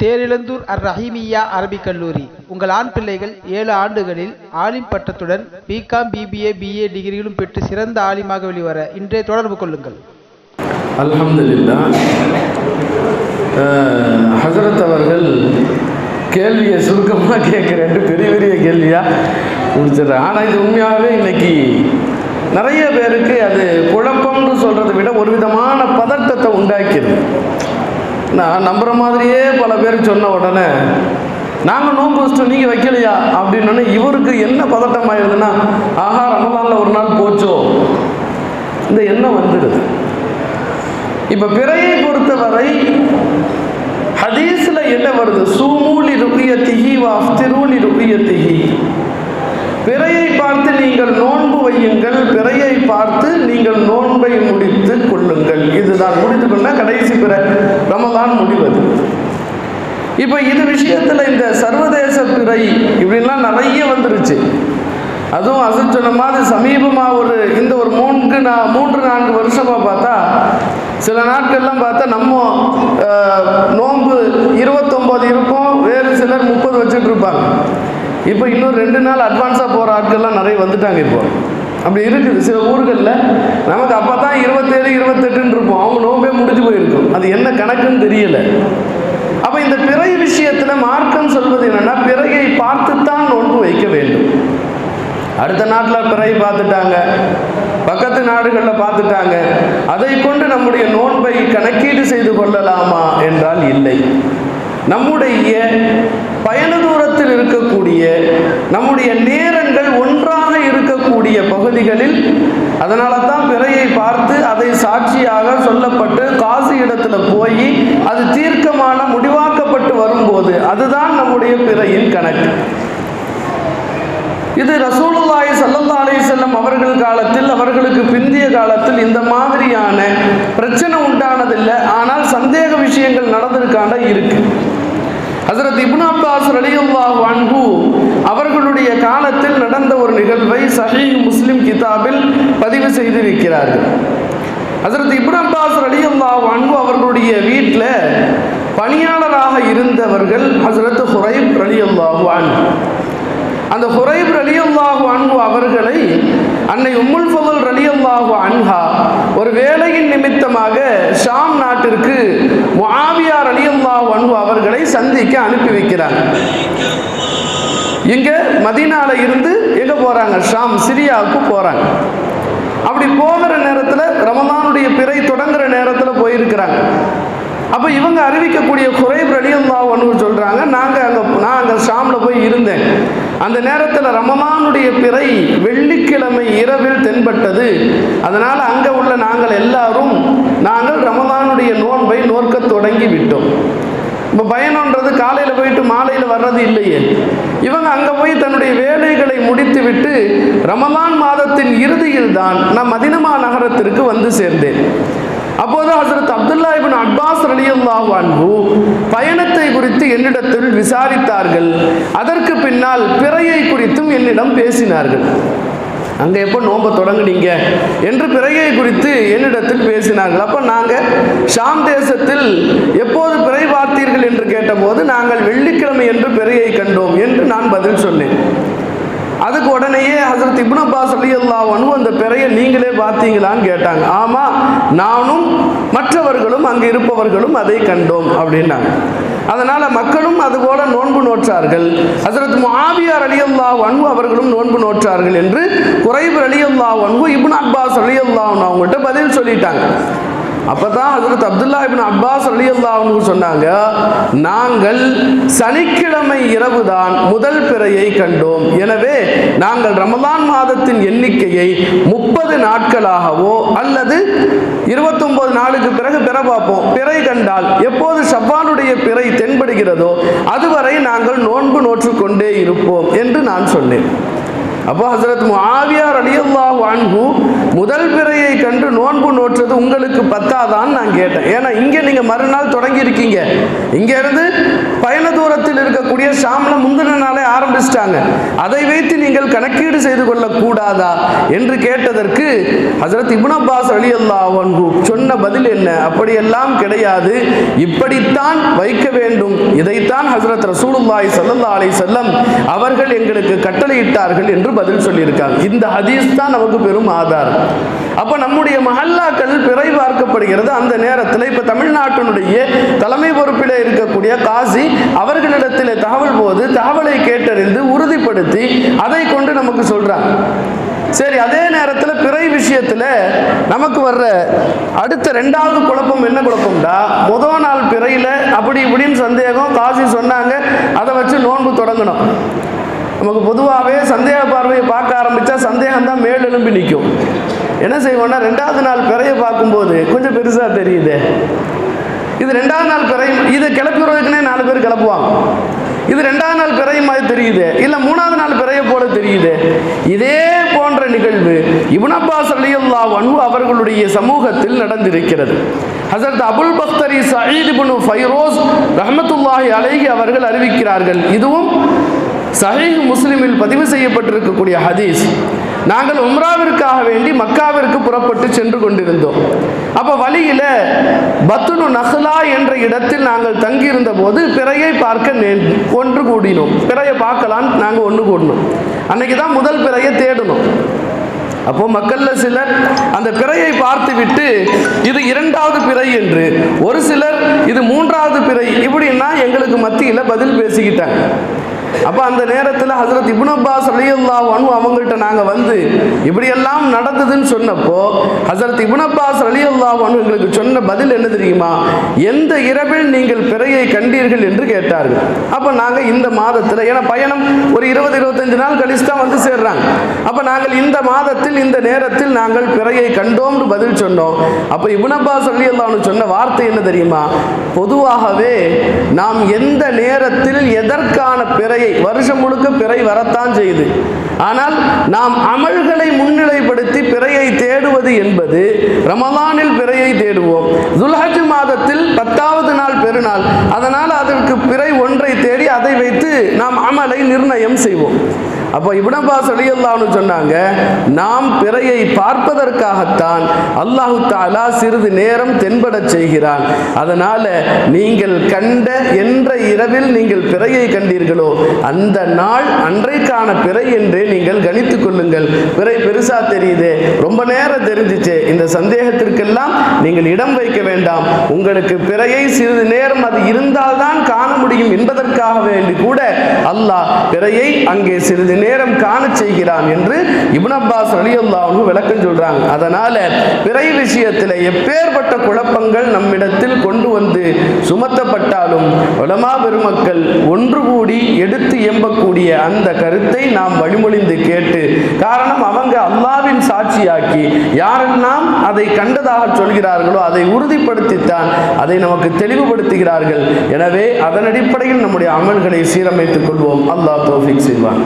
தேரிழந்தூர் அர் ரஹீமியா அரபிக் கல்லூரி. உங்கள் ஆண் பிள்ளைகள் ஏழு ஆண்டுகளில் ஆலிம் பட்டத்துடன் பிகாம் பிபிஏ பிஏ டிகிரிகளும் பெற்று சிறந்த ஆலிமாக வெளிவர இன்றே தொடர்பு கொள்ளுங்கள். அலமதுல்லா ஹசரத் அவர்கள் கேள்வியை சுருக்கமாக கேட்குறேன். பெரிய பெரிய கேள்வியாக முடிச்சிடுறேன். ஆனால் இது உண்மையாகவே இன்னைக்கு நிறைய பேருக்கு அது குழப்பம்னு சொல்கிறத விட ஒரு விதமான பதட்டத்தை உண்டாக்கிடுது நான் நம்புகிற மாதிரியே பல பேர் சொன்ன உடனே நாங்கள் நோன்பு வச்சிட்டோம் நீங்கள் வைக்கலையா? அப்படின்னு இவருக்கு என்ன பதட்டம் ஆயிருதுன்னா ஆஹா ரமலானில் ஒரு நாள் போச்சோ? இந்த எண்ணம் வந்துடுது. இப்ப பிறையை பொறுத்தவரை ஹதீஸ்ல என்ன வருது? சூமூலி ருபியத்திஹி வாஃப்திரூலி திகி பிறையை பார்த்து நீங்கள் நோன்பு வையுங்கள் பிறையை பார்த்து நீங்கள் நோன்பை முடித்து கொள்ளுங்கள். இதுதான் முடித்து கொள்ள கடைசி பிற. இப்போ இது விஷயத்தில் இந்த சர்வதேச துறை இப்படின்லாம் நிறைய வந்துருச்சு. அதுவும் அசத் சொன்ன மாதிரி சமீபமாக ஒரு இந்த ஒரு மூன்று நா மூன்று நான்கு வருஷமாக பார்த்தா சில நாட்கள்லாம் பார்த்தா நம்ம நோன்பு இருபத்தொம்போது இருக்கும் வேறு சிலர் முப்பது வச்சுட்டு இருப்பாங்க. இப்போ இன்னும் ரெண்டு நாள் அட்வான்ஸாக போகிற ஆட்கள்லாம் நிறைய வந்துட்டாங்க இப்போ. அப்படி இருக்குது. சில ஊர்களில் நமக்கு அப்போ தான் இருபத்தேழு இருபத்தெட்டுன்னு இருப்போம் அவங்க நோம்பே முடிஞ்சு போயிருக்கும். அது என்ன கணக்குன்னு தெரியலை. விஷயத்தில் மார்க்கம் சொல்வது என்னென்னா பிறையை பார்த்துத்தான் நோன்பு வைக்க வேண்டும். அடுத்த நாட்டில் பிறகு பார்த்துட்டாங்க. பக்கத்து நாடுகளில் பார்த்துட்டாங்க. அதை கொண்டு நம்முடைய நோன்பை கணக்கீடு செய்து கொள்ளலாமா என்றால் இல்லை. நம்முடைய பயண தூரத்தில் இருக்கக்கூடிய நம்முடைய நேரங்கள் ஒன்றாக இருக்கக்கூடிய பகுதிகளில் அதனால தான் பிறையை பார்த்து அதை சாட்சியாக சொல்லப்பட்டு காசு இடத்துல போய் அது தீர்க்கமான முடிவாக புறப்பட்டு வரும்போது அதுதான் நம்முடைய பிறையின் கணக்கு. இது ரசூலுல்லாய் ஸல்லல்லாஹு அலி செல்லம் அவர்கள் காலத்தில் அவர்களுக்கு பிந்திய காலத்தில் இந்த மாதிரியான பிரச்சனை உண்டானதில்லை. ஆனால் சந்தேக விஷயங்கள் நடந்திருக்காண்ட இருக்கு. ஹசரத் இப்னு அப்பாஸ் ரலியுல்லா அன்ஹு அவர்களுடைய காலத்தில் நடந்த ஒரு நிகழ்வை சஹீ முஸ்லிம் கிதாபில் பதிவு செய்திருக்கிறார்கள். ஹசரத் இப்னு அப்பாஸ் ரலியல்லாஹு அன்பு அவர்களுடைய வீட்டில் பணியாளராக இருந்தவர்கள் ஹசரத் ஹுரைப் ரலியல்லாஹு அன்பு அந்த ஹுரைப் ரலியல்லாஹு அன்பு அவர்களை அன்னை உம்முல் ஃபதுல் ரலியல்லாஹு அன்ஹா ஒரு வேலையின் நிமித்தமாக ஷாம் நாட்டிற்கு முஆவியார் அலி அல்லாஹு அன்பு அவர்களை சந்திக்க அனுப்பி வைக்கிறாங்க. இங்கே மதீனாவில் இருந்து எங்கே போகிறாங்க ஷாம் சிரியாவுக்கு போகிறாங்க அப்படி போகிற நேரத்தில் ரமதானுடைய பிறை தொடங்குற நேரத்தில் போயிருக்கிறாங்க. அப்போ இவங்க அறிவிக்கக்கூடிய குறைப் ரலியல்லா ஒன்று சொல்கிறாங்க நாங்கள் அங்கே நான் அங்கே ஷாமில் போய் இருந்தேன். அந்த நேரத்தில் ரமமானுடைய பிறை வெள்ளிக்கிழமை இரவில் தென்பட்டது. அதனால் அங்கே உள்ள நாங்கள் எல்லாரும் நாங்கள் ரமதானுடைய நோன்பை நோற்க தொடங்கி விட்டோம். இப்போ பயணன்றது காலையில் போயிட்டு மாலையில் வர்றது இல்லையே. இவங்க அங்கே போய் தன்னுடைய வேலைகளை முடி விட்டு ரமலான் மாதத்தின் இறுதியில் தான் நான் மதினமா நகரத்திற்கு வந்து சேர்ந்தேன். அப்போது ஹசரத் அப்துல்லா இபின் அட்பாஸ் ரலியல்லாஹு பயணத்தை குறித்து என்னிடத்தில் விசாரித்தார்கள். அதற்கு பின்னால் பிறையை குறித்தும் என்னிடம் பேசினார்கள். அங்கே எப்போ நோன்பை தொடங்குனீங்க? என்று பிறையை குறித்து என்னிடத்தில் பேசினார்கள். அப்போ நாங்கள் ஷாம் தேசத்தில் எப்போது பிறை பார்த்தீர்கள் என்று கேட்டபோது நாங்கள் வெள்ளிக்கிழமை என்று பிறையை கண்டோம் என்று நான் பதில் சொன்னேன். அதுக்கு உடனேயே ஹசரத் இப்னு அப்பாஸ் ரலியல்லாஹு அன்ஹு அந்த பிறையை நீங்களே பார்த்தீங்களான்னு கேட்டாங்க. ஆமாம் நானும் மற்றவர்களும் அங்கே இருப்பவர்களும் அதை கண்டோம் அப்படின்னாங்க. அதனால் மக்களும் அதுபோல நோன்பு நோற்றார்கள். ஹசரத் முஆவியா ரலியல்லாஹு அன்ஹு அவர்களும் நோன்பு நோற்றார்கள் என்று குறைவு ரலியல்லாஹு அன்ஹு இப்னு அப்பாஸ் ரலியல்லாஹு அவங்கள்ட்ட பதில் சொல்லிட்டாங்க. அப்பதான் ஹசரத் அப்துல்லா இபின் அப்பாஸ் ரலியல்லாஹு சொன்னாங்க நாங்கள் சனிக்கிழமை இரவுதான் முதல் பிறையை கண்டோம். எனவே நாங்கள் ரமதான் மாதத்தின் எண்ணிக்கையை முப்பது நாட்களாகவோ அல்லது இருபத்தொன்பது நாளுக்கு பிறகு பிற பார்ப்போம். பிறை கண்டால் எப்போது ஷவ்வாலுடைய பிறை தென்படுகிறதோ அதுவரை நாங்கள் நோன்பு நோற்றுக்கொண்டே இருப்போம் என்று நான் சொன்னேன். அப்போ ஹசரத் முஆவியார் ரலியல்லாஹு அன்ஹு முதல் பிறை கண்டு நோன்பு நோற்றது உங்களுக்கு பத்தாதான்னு நான் கேட்டேன். ஏன்னா இங்கே நீங்கள் மறுநாள் தொடங்கி இருக்கீங்க இங்க இருந்து பயண தூரத்தில் இருக்கக்கூடிய ஷாம்ல முந்தின நாளே ஆரம்பிச்சிட்டாங்க. அதை வைத்து நீங்கள் கணக்கீடு செய்து கொள்ளக்கூடாதா என்று கேட்டதற்கு ஹசரத் இப்னு அப்பாஸ் ரலியல்லாஹு அன்ஹு சொன்ன பதில் என்ன? அப்படியெல்லாம் கிடையாது. இப்படித்தான் வைக்க வேண்டும். இதைத்தான் ஹசரத் ரசூலுல்லாய் சல்லா அலைஹி செல்லம் அவர்கள் எங்களுக்கு கட்டளையிட்டார்கள் என்று பதில் சொல்லியிருக்காங்க. இந்த ஹதீஸ் தான் நமக்கு பெரும் ஆதாரம். அப்போ நம்முடைய மஹல்லாக்கள் பிறை பார்க்கப்படுகிறது. அந்த நேரத்தில் இப்போ தமிழ்நாட்டினுடைய தலைமை பொறுப்பில் இருக்கக்கூடிய காசி அவர்களிடத்தில் தகவல் போது தகவலை கேட்டறிந்து உறுதிப்படுத்தி அதை கொண்டு நமக்கு சொல்கிறாங்க சரி அதே நேரத்தில் பிறை விஷயத்தில் நமக்கு வர்ற அடுத்த ரெண்டாவது குழப்பம் என்ன குழப்பம்டா? முதல் நாள் பிறையில் அப்படி இப்படின்னு சந்தேகம் காசி சொன்னாங்க அதை வச்சு நோன்பு தொடங்கணும். நமக்கு பொதுவாகவே சந்தேக பார்வையை பார்க்க ஆரம்பித்தா சந்தேகம் தான் மேலெலும்பி நிற்கும் என்ன செய்வோம்னா ரெண்டாவது நாள் பிறையை பார்க்கும்போது கொஞ்சம் பெருசாக தெரியுது. இது ரெண்டாவது நாள் பிறையும் இதை கிளப்புறதுக்குனே நாலு பேர் கிளப்புவாங்க. இது ரெண்டாவது நாள் பிறைய மாதிரி தெரியுது. இல்லை மூணாவது நாள் பிறைய போல தெரியுது. இதே போன்ற நிகழ்வு இபுனப்பாஸ் அலியுல்லா ரலியல்லாஹு அவர்களுடைய சமூகத்தில் நடந்திருக்கிறது. ஹசரத் Abul Bakhtari Saeed ibn Fairuz ரஹமத்துல்லாஹி அலைஹி அவர்கள் அறிவிக்கிறார்கள். இதுவும் சஹீஹ் முஸ்லிமில் பதிவு செய்யப்பட்டிருக்கக்கூடிய ஹதீஸ் நாங்கள் உம்ராவிற்காக வேண்டி மக்காவிற்கு புறப்பட்டு சென்று கொண்டிருந்தோம். அப்போ வழியில் பத்துனு நஹ்லா என்ற இடத்தில் நாங்கள் தங்கியிருந்த போது பிறையை பார்க்க நே- ஒன்று கூடினோம். பிறையை பார்க்கலான்னு நாங்கள் ஒன்று கூடினோம். அன்னைக்கு தான் முதல் பிறையை தேடணும் அப்போ மக்கள்ல சிலர் அந்த பிறையை பார்த்துவிட்டு இது இரண்டாவது பிறை என்று ஒரு சிலர் இது மூன்றாவது பிறை இப்படின்னா எங்களுக்கு மத்தியில் பதில் பேசிக்கிட்டாங்க. அப்போ அந்த நேரத்தில் ஹசரத் இப்னு அப்பாஸ் ரலியல்லாஹு அன்ஹு அவங்கள்ட்ட நாங்கள் வந்து இப்படியெல்லாம் நடந்ததுன்னு சொன்னப்போ ஹசரத் இப்னு அப்பாஸ் ரலியல்லாஹு அனு எங்களுக்கு சொன்ன பதில் என்ன தெரியுமா? எந்த இரவில் நீங்கள் பிறையை கண்டீர்கள்? என்று கேட்டார்கள். அப்போ நாங்கள் இந்த மாதத்தில் ஏன்னா பயணம் ஒரு இருபது இருபத்தஞ்சு நாள் கழிச்சு தான் வந்து சேர்றாங்க. அப்போ நாங்கள் இந்த மாதத்தில் இந்த நேரத்தில் நாங்கள் பிறையை கண்டோம்னு பதில் சொன்னோம். அப்போ இபுனப்பா அப்பாஸ் ரலியல்லாஹு சொன்ன வார்த்தை என்ன தெரியுமா? பொதுவாகவே நாம் எந்த நேரத்தில் எதற்கான பிறையை வருஷம் முழுக்க பிறை வரத்தான் செய்யுது. ஆனால் நாம் அமல்களை முன்னிலைப்படுத்தி பிறையை தேடுவது என்பது ரமலானில் பிறையை தேடுவோம். துல்ஹஜ் மாதத்தில் பத்தாவது நாள் பெருநாள். அதனால் அதற்கு பிறை ஒன்றை தேடி அதை வைத்து நாம் அமலை நிர்ணயம் செய்வோம். அப்போ இப்னபா அலியல்லான்னு சொன்னாங்க நாம் பிறையை பார்ப்பதற்காகத்தான் அல்லாஹு தாலா சிறிது நேரம் தென்படச் செய்கிறான். அதனால நீங்கள் கண்ட என்ற இரவில் நீங்கள் பிறையை கண்டீர்களோ அந்த நாள் அன்றைக்கான பிறை என்றே நீங்கள் கணித்துக் கொள்ளுங்கள். பிறை பெருசா தெரியுது ரொம்ப நேரம் தெரிஞ்சிச்சு இந்த சந்தேகத்திற்கெல்லாம் நீங்கள் இடம் வைக்க வேண்டாம். உங்களுக்கு பிறையை சிறிது நேரம் அது இருந்தால்தான் காண முடியும் என்பதற்காக வேண்டி கூட அல்லாஹ் பிறையை அங்கே சிறிது நேரம் காண செய்கிறான் என்று இபுன் அப்பாஸ் அல்லாவும் விளக்கம் சொல்றாங்க. அதனால பிறை விஷயத்தில் எப்பேற்பட்ட குழப்பங்கள் நம்மிடத்தில் கொண்டு வந்து சுமத்தப்பட்டாலும் உலமா பெருமக்கள் ஒன்று கூடி எடுத்து எம்பக்கூடிய அந்த கருத்தை நாம் வழிமொழிந்து கேட்டு காரணம் அவங்க அல்லாவின் சாட்சியாக்கி யாரெல்லாம் அதை கண்டதாக சொல்கிறார்களோ அதை உறுதிப்படுத்தித்தான் அதை நமக்கு தெளிவுபடுத்துகிறார்கள். எனவே அதன் அடிப்படையில் நம்முடைய அமல்களை சீரமைத்துக் கொள்வோம். அல்லாஹ் தோஃபிக் செய்வான்.